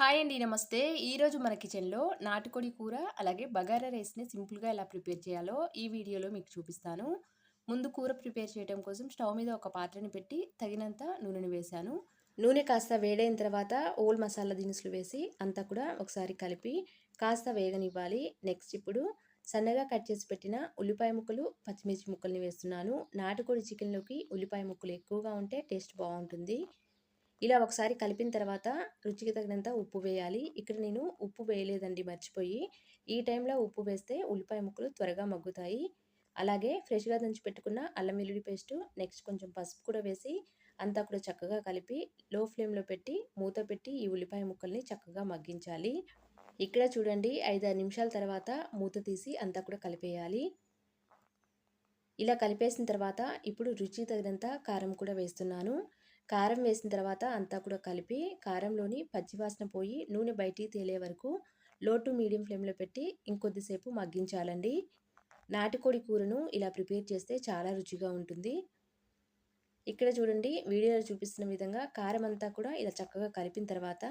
Hi అండి నమస్తే. ఈరోజు మన కిచెన్లో నాటుకోడి కూర అలాగే బగారా రైస్ని సింపుల్గా ఎలా ప్రిపేర్ చేయాలో ఈ వీడియోలో మీకు చూపిస్తాను. ముందు కూర ప్రిపేర్ చేయడం కోసం స్టవ్ మీద ఒక పాత్రని పెట్టి తగినంత నూనెని వేశాను. నూనె కాస్త వేడైన తర్వాత ఓల్ మసాలా దినుసులు వేసి అంతా కూడా ఒకసారి కలిపి కాస్త వేగనివ్వాలి. నెక్స్ట్ ఇప్పుడు సన్నగా కట్ చేసి పెట్టిన ఉల్లిపాయ ముక్కలు పచ్చిమిర్చి ముక్కల్ని వేస్తున్నాను. నాటుకోడి చికెన్లోకి ఉల్లిపాయ ముక్కలు ఎక్కువగా ఉంటే టేస్ట్ బాగుంటుంది. ఇలా ఒకసారి కలిపిన తర్వాత రుచికి తగినంత ఉప్పు వేయాలి. ఇక్కడ నేను ఉప్పు వేయలేదండి మర్చిపోయి. ఈ టైంలో ఉప్పు వేస్తే ఉల్లిపాయ ముక్కలు త్వరగా మగ్గుతాయి. అలాగే ఫ్రెష్గా దంచి పెట్టుకున్న అల్లం వెల్లుల్లి పేస్టు నెక్స్ట్ కొంచెం పసుపు కూడా వేసి అంతా కూడా చక్కగా కలిపి లో ఫ్లేమ్లో పెట్టి మూత పెట్టి ఈ ఉల్లిపాయ ముక్కల్ని చక్కగా మగ్గించాలి. ఇక్కడ చూడండి ఐదారు నిమిషాల తర్వాత మూత తీసి అంతా కూడా కలిపేయాలి. ఇలా కలిపేసిన తర్వాత ఇప్పుడు రుచి తగినంత కారం కూడా వేస్తున్నాను. కారం వేసిన తర్వాత అంతా కూడా కలిపి కారంలోని పచ్చివాసన పోయి నూనె బయటికి తేలే వరకు లో టు మీడియం ఫ్లేమ్లో పెట్టి ఇంకొద్దిసేపు మగ్గించాలండి. నాటుకోడి కూరను ఇలా ప్రిపేర్ చేస్తే చాలా రుచిగా ఉంటుంది. ఇక్కడ చూడండి వీడియోలో చూపిస్తున్న విధంగా కారం అంతా కూడా ఇలా చక్కగా కలిపిన తర్వాత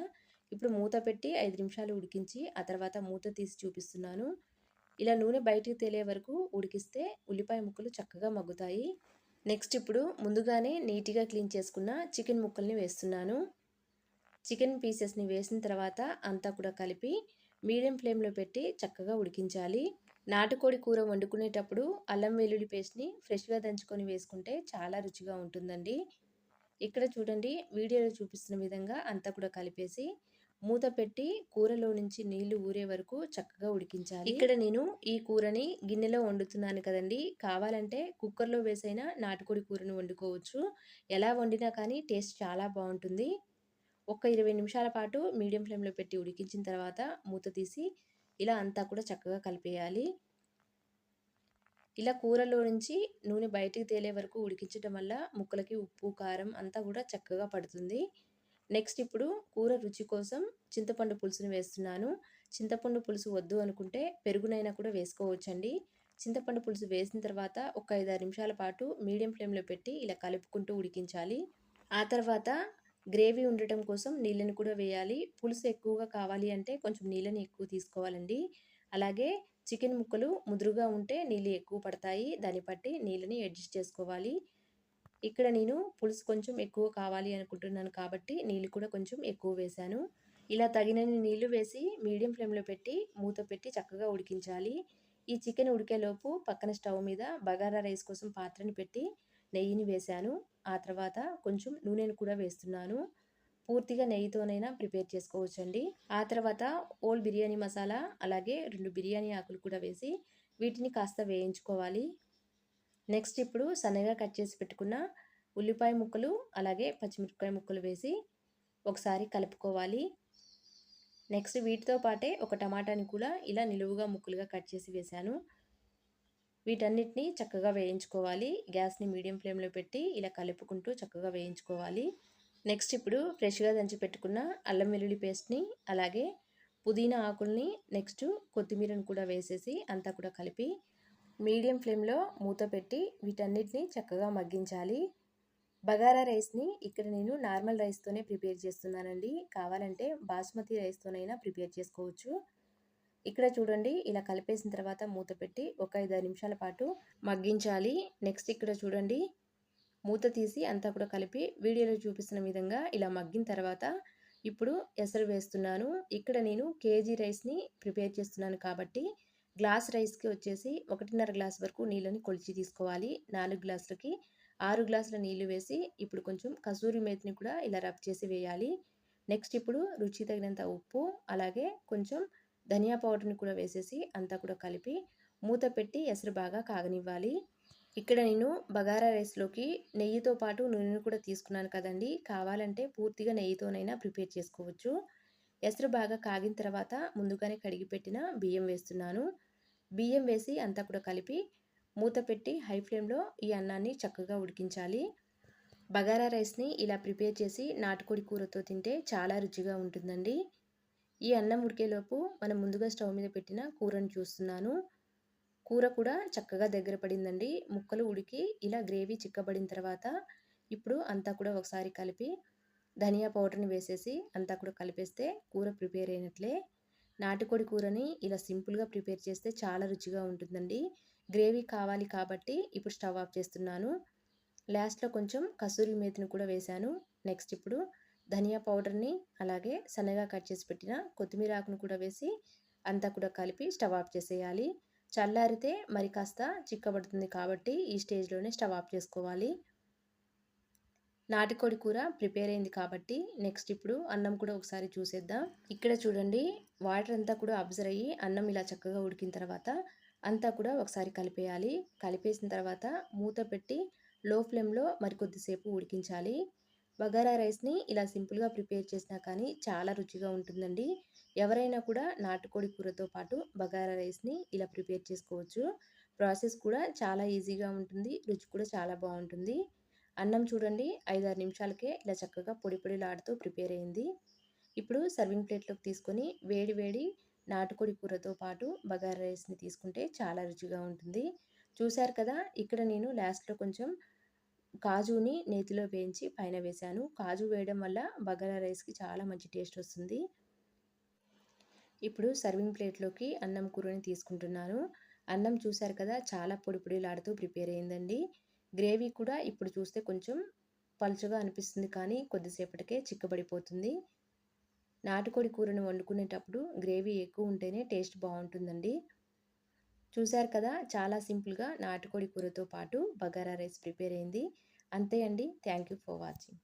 ఇప్పుడు మూత పెట్టి ఐదు నిమిషాలు ఉడికించి ఆ తర్వాత మూత తీసి చూపిస్తున్నాను. ఇలా నూనె బయటికి తేలే వరకు ఉడికిస్తే ఉల్లిపాయ ముక్కలు చక్కగా మగ్గుతాయి. నెక్స్ట్ ఇప్పుడు ముందుగానే నీట్గా క్లీన్ చేసుకున్న చికెన్ ముక్కల్ని వేస్తున్నాను. చికెన్ పీసెస్ని వేసిన తర్వాత అంతా కూడా కలిపి మీడియం ఫ్లేమ్లో పెట్టి చక్కగా ఉడికించాలి. నాటుకోడి కూర వండుకునేటప్పుడు అల్లం వెల్లుల్లి పేస్ట్ని ఫ్రెష్గా దంచుకొని వేసుకుంటే చాలా రుచిగా ఉంటుందండి. ఇక్కడ చూడండి వీడియోలో చూపిస్తున్న విధంగా అంతా కూడా కలిపేసి మూత పెట్టి కూరలో నుంచి నీళ్ళు ఊరే వరకు చక్కగా ఉడికించాలి. ఇక్కడ నేను ఈ కూరని గిన్నెలో వండుతున్నాను కదండి. కావాలంటే కుక్కర్లో వేసైనా నాటుకోడి కూరను వండుకోవచ్చు. ఎలా వండినా కానీ టేస్ట్ చాలా బాగుంటుంది. ఒక ఇరవై నిమిషాల పాటు మీడియం ఫ్లేమ్లో పెట్టి ఉడికించిన తర్వాత మూత తీసి ఇలా అంతా కూడా చక్కగా కలిపేయాలి. ఇలా కూరలో నుంచి నూనె బయటికి తేలే వరకు ఉడికించడం వల్ల ముక్కలకి ఉప్పు కారం అంతా కూడా చక్కగా పడుతుంది. నెక్స్ట్ ఇప్పుడు కూర రుచి కోసం చింతపండు పులుసుని వేస్తున్నాను. చింతపండు పులుసు వద్దు అనుకుంటే పెరుగునైనా కూడా వేసుకోవచ్చండి. చింతపండు పులుసు వేసిన తర్వాత ఒక ఐదారు నిమిషాల పాటు మీడియం ఫ్లేమ్లో పెట్టి ఇలా కలుపుకుంటూ ఉడికించాలి. ఆ తర్వాత గ్రేవీ ఉండటం కోసం నీళ్ళని కూడా వేయాలి. పులుసు ఎక్కువగా కావాలి అంటే కొంచెం నీళ్ళని ఎక్కువ తీసుకోవాలండి. అలాగే చికెన్ ముక్కలు ముదురుగా ఉంటే నీళ్ళు ఎక్కువ పడతాయి. దాన్ని బట్టి నీళ్ళని అడ్జస్ట్ చేసుకోవాలి. ఇక్కడ నేను పులుసు కొంచెం ఎక్కువ కావాలి అనుకుంటున్నాను కాబట్టి నీళ్ళు కూడా కొంచెం ఎక్కువ వేశాను. ఇలా తగినన్ని నీళ్ళు వేసి మీడియం ఫ్లేమ్లో పెట్టి మూత పెట్టి చక్కగా ఉడికించాలి. ఈ చికెన్ ఉడికేలోపు పక్కన స్టవ్ మీద బగారా రైస్ కోసం పాత్రని పెట్టి నెయ్యిని వేశాను. ఆ తర్వాత కొంచెం నూనెను కూడా వేస్తున్నాను. పూర్తిగా నెయ్యితోనైనా ప్రిపేర్ చేసుకోవచ్చండి. ఆ తర్వాత ఓల్ బిర్యానీ మసాలా అలాగే రెండు బిర్యానీ ఆకులు కూడా వేసి వీటిని కాస్త వేయించుకోవాలి. నెక్స్ట్ ఇప్పుడు సన్నగా కట్ చేసి పెట్టుకున్న ఉల్లిపాయ ముక్కలు అలాగే పచ్చిమిరపకాయ ముక్కలు వేసి ఒకసారి కలుపుకోవాలి. నెక్స్ట్ వీటితో పాటే ఒక టమాటాని కూడా ఇలా నిలువుగా ముక్కలుగా కట్ చేసి వేశాను. వీటన్నిటిని చక్కగా వేయించుకోవాలి. గ్యాస్ని మీడియం ఫ్లేమ్లో పెట్టి ఇలా కలుపుకుంటూ చక్కగా వేయించుకోవాలి. నెక్స్ట్ ఇప్పుడు ఫ్రెష్గా దంచి పెట్టుకున్న అల్లం వెల్లుల్లి పేస్ట్ని అలాగే పుదీనా ఆకుల్ని నెక్స్ట్ కొత్తిమీరను కూడా వేసేసి అంతా కూడా కలిపి మీడియం ఫ్లేమ్లో మూత పెట్టి వీటన్నిటిని చక్కగా మగ్గించాలి. బగారా రైస్ని ఇక్కడ నేను నార్మల్ రైస్తోనే ప్రిపేర్ చేస్తున్నానండి. కావాలంటే బాస్మతి రైస్తోనైనా ప్రిపేర్ చేసుకోవచ్చు. ఇక్కడ చూడండి ఇలా కలిపేసిన తర్వాత మూత పెట్టి ఒక ఐదు నిమిషాల పాటు మగ్గించాలి. నెక్స్ట్ ఇక్కడ చూడండి మూత తీసి అంతా కూడా కలిపి వీడియోలో చూపిస్తున్న విధంగా ఇలా మగ్గిన తర్వాత ఇప్పుడు ఎసరు వేస్తున్నాను. ఇక్కడ నేను కేజీ రైస్ని ప్రిపేర్ చేస్తున్నాను కాబట్టి గ్లాస్ రైస్కి వచ్చేసి ఒకటిన్నర గ్లాస్ వరకు నీళ్ళని కొలిచి తీసుకోవాలి. నాలుగు గ్లాసులకి ఆరు గ్లాసుల నీళ్ళు వేసి ఇప్పుడు కొంచెం కసూరి మేతిని కూడా ఇలా రబ్ చేసి వేయాలి. నెక్స్ట్ ఇప్పుడు రుచి తగినంత ఉప్పు అలాగే కొంచెం ధనియా పౌడర్ని కూడా వేసేసి అంతా కూడా కలిపి మూత పెట్టి ఎసరు బాగా కాగనివ్వాలి. ఇక్కడ నేను బగారా రైస్లోకి నెయ్యితో పాటు నూనెను కూడా తీసుకున్నాను కదండి. కావాలంటే పూర్తిగా నెయ్యితోనైనా ప్రిపేర్ చేసుకోవచ్చు. ఎసరు బాగా కాగిన తర్వాత ముందుగానే కడిగి పెట్టిన బియ్యం వేస్తున్నాను. బియ్యం వేసి అంతా కూడా కలిపి మూత పెట్టి హై ఫ్లేమ్లో ఈ అన్నాన్ని చక్కగా ఉడికించాలి. బగారా రైస్ని ఇలా ప్రిపేర్ చేసి నాటుకోడి కూరతో తింటే చాలా రుచిగా ఉంటుందండి. ఈ అన్నం ఉడికేలోపు మనం ముందుగా స్టవ్ మీద పెట్టిన కూరను చూస్తున్నాను. కూర కూడా చక్కగా దగ్గర పడిందండి. ముక్కలు ఉడికి ఇలా గ్రేవీ చిక్కబడిన తర్వాత ఇప్పుడు అంతా కూడా ఒకసారి కలిపి ధనియా పౌడర్ని వేసేసి అంతా కూడా కలిపేస్తే కూర ప్రిపేర్ అయినట్లే. నాటుకోడి కూరని ఇలా సింపుల్గా ప్రిపేర్ చేస్తే చాలా రుచిగా ఉంటుందండి. గ్రేవీ కావాలి కాబట్టి ఇప్పుడు స్టవ్ ఆఫ్ చేస్తున్నాను. లాస్ట్లో కొంచెం కసూరి మేతిని కూడా వేశాను నెక్స్ట్ ఇప్పుడు ధనియా పౌడర్ని అలాగే సన్నగా కట్ చేసి పెట్టిన కొత్తిమీర ఆకును కూడా వేసి అంతా కూడా కలిపి స్టవ్ ఆఫ్ చేసేయాలి. చల్లారితే మరి కాస్త చిక్కబడుతుంది కాబట్టి ఈ స్టేజ్లోనే స్టవ్ ఆఫ్ చేసుకోవాలి. నాటుకోడి కూర ప్రిపేర్ అయింది కాబట్టి నెక్స్ట్ ఇప్పుడు అన్నం కూడా ఒకసారి చూసేద్దాం. ఇక్కడ చూడండి వాటర్ అంతా కూడా అబ్జర్వ్ అయ్యి అన్నం ఇలా చక్కగా ఉడికిన తర్వాత అంతా కూడా ఒకసారి కలిపేయాలి. కలిపేసిన తర్వాత మూత పెట్టి లో ఫ్లేమ్లో మరి కొద్దిసేపు ఉడికించాలి. బగారా రైస్ని ఇలా సింపుల్గా ప్రిపేర్ చేసినా కానీ చాలా రుచిగా ఉంటుందండి. ఎవరైనా కూడా నాటుకోడి కూరతో పాటు బగారా రైస్ని ఇలా ప్రిపేర్ చేసుకోవచ్చు. ప్రాసెస్ కూడా చాలా ఈజీగా ఉంటుంది రుచి కూడా చాలా బాగుంటుంది. అన్నం చూడండి ఐదారు నిమిషాలకే ఇలా చక్కగా పొడి పొడిలాడుతూ ప్రిపేర్ అయింది. ఇప్పుడు సర్వింగ్ ప్లేట్లోకి తీసుకొని వేడి వేడి నాటుకోడి కూరతో పాటు బగారా రైస్ని తీసుకుంటే చాలా రుచిగా ఉంటుంది. చూశారు కదా ఇక్కడ నేను లాస్ట్లో కొంచెం కాజుని నేతిలో వేయించి పైన వేశాను. కాజు వేయడం వల్ల బగారా రైస్కి చాలా మంచి టేస్ట్ వస్తుంది. ఇప్పుడు సర్వింగ్ ప్లేట్లోకి అన్నం కూరని తీసుకుంటున్నాను. అన్నం చూశారు కదా చాలా పొడి పొడిలాడుతూ ప్రిపేర్ అయిందండి. గ్రేవీ కూడా ఇప్పుడు చూస్తే కొంచెం పలుచగా అనిపిస్తుంది కానీ కొద్దిసేపటికే చిక్కబడిపోతుంది. నాటుకోడి కూరను వండుకునేటప్పుడు గ్రేవీ ఎక్కువ ఉంటేనే టేస్ట్ బాగుంటుందండి. చూశారు కదా చాలా సింపుల్గా నాటుకోడి కూరతో పాటు బగారా రైస్ ప్రిపేర్ అయింది. అంతే అండి. Thank you for watching.